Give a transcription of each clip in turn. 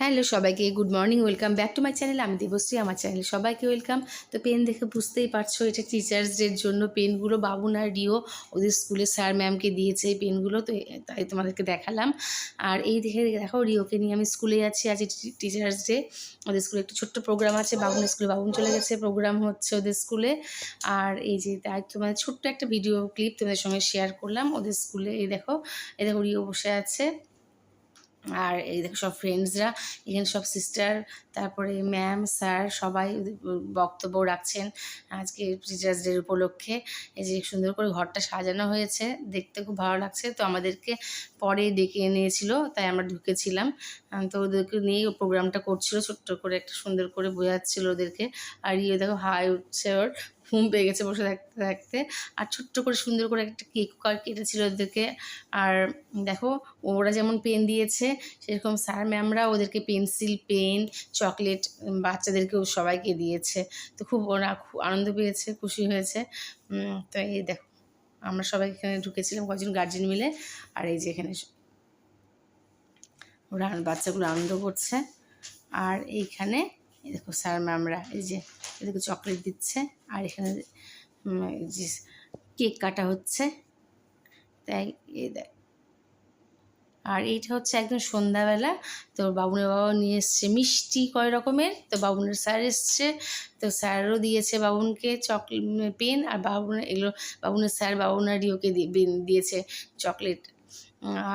Hello সবাইকে, good morning, welcome back to my channel. আমি দেবশ্রী, আমার চ্যানেলে সবাইকে ওয়েলকাম। তো পেন দেখে বুঝতেই পারছ, এটা টিচার্স ডের জন্য পেনগুলো বাবুন আর রিও, ওদের স্কুলে স্যার ম্যামকে দিয়েছে এই পেনগুলো, তো তাই তোমাদেরকে দেখালাম। আর এই দেখে দেখো রিওকে নিয়ে আমি স্কুলে যাচ্ছি, আজ টিচার্স ডে ওদের স্কুলে একটু ছোট্ট প্রোগ্রাম আছে বাবুন স্কুলে বাবুন চলে গেছে প্রোগ্রাম হচ্ছে ওদের স্কুলে। আর এই যে তাই তোমাদের ছোট্ট একটা ভিডিও ক্লিপ তোমাদের সঙ্গে শেয়ার করলাম, ওদের স্কুলে, এই দেখো এই দেখো রিও বসে আছে। আর এই দেখো সব ফ্রেন্ডসরা এখানে সব সিস্টার তারপরে ম্যাম স্যার সবাই বক্তব্য রাখছেন আজকে টিচার্স ডের উপলক্ষে। এই যে সুন্দর করে ঘরটা সাজানো হয়েছে, দেখতে খুব ভালো লাগছে। তো আমাদেরকে পরে ডেকে এনেছিল, তাই আমরা ঢুকেছিলাম। তো ওদেরকে নিয়েই প্রোগ্রামটা করছিল, ছোট্ট করে একটা সুন্দর করে বোঝাচ্ছিল ওদেরকে। আর ইয়ে দেখো হাই উঠছে ওর ঘুম পেয়ে গেছে বসে থাকতে থাকতে। আর ছোট্ট করে সুন্দর করে একটা কেক কেটেছিল ওদেরকে। আর দেখো, ওরা যেমন পেন দিয়েছে, সেরকম স্যার ম্যামরা ওদেরকে পেন্সিল, পেন, চকলেট বাচ্চাদেরকেও সবাইকে দিয়েছে। তো খুব ওরা খুব আনন্দ পেয়েছে, খুশি হয়েছে। তো এই দেখো, আমরা সবাই এখানে ঢুকেছিলাম কয়েকজন গার্জেন মিলে। আর এই যে এখানে ওরা বাচ্চাগুলো আনন্দ করছে। আর এইখানে এই দেখো স্যার ম্যামরা এই যে এদেরকে চকলেট দিচ্ছে, আর এখানে যে কেক কাটা হচ্ছে। তাই এই দেখ। আর এইটা হচ্ছে একদম সন্ধ্যাবেলা, তো বাবুনের বাবা নিয়ে এসছে। মিষ্টি কয় রকমের? তো বাবুনের স্যার এসছে, তো স্যারও দিয়েছে বাবুনকে চকলেট পেন আর বাবুনের, এগুলো, বাবুনের স্যার বাবুনার রিওকে দিয়ে বেন- দিয়েছে চকলেট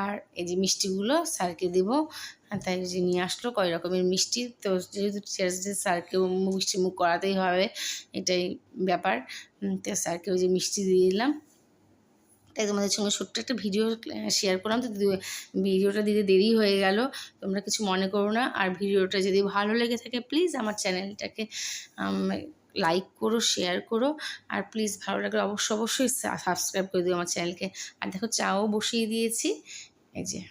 আর এই যে মিষ্টিগুলো স্যারকে দেব। তাই যে নিয়ে আসলো কয় রকমের মিষ্টি। তো যেহেতু টিচার্স ডে স্যারকেও মিষ্টি মুখ করাতেই হবে, এটাই ব্যাপার। তো স্যারকে ওই যে মিষ্টি দিয়ে দিলাম। তাই তোমাদের সঙ্গে ছোট্ট একটা ভিডিও শেয়ার করলাম। তো ভিডিওটা দিতে দেরি হয়ে গেল। তোমরা কিছু মনে করো না। আর ভিডিওটা যদি ভালো লেগে থাকে প্লিজ আমার চ্যানেলটাকে লাইক করো শেয়ার করো, আর প্লিজ ভালো লাগলে অবশ্যই অবশ্যই সাবস্ক্রাইব করে দিও আমার চ্যানেলকে আর দেখো, চাও বসিয়ে দিয়েছি। এই যে।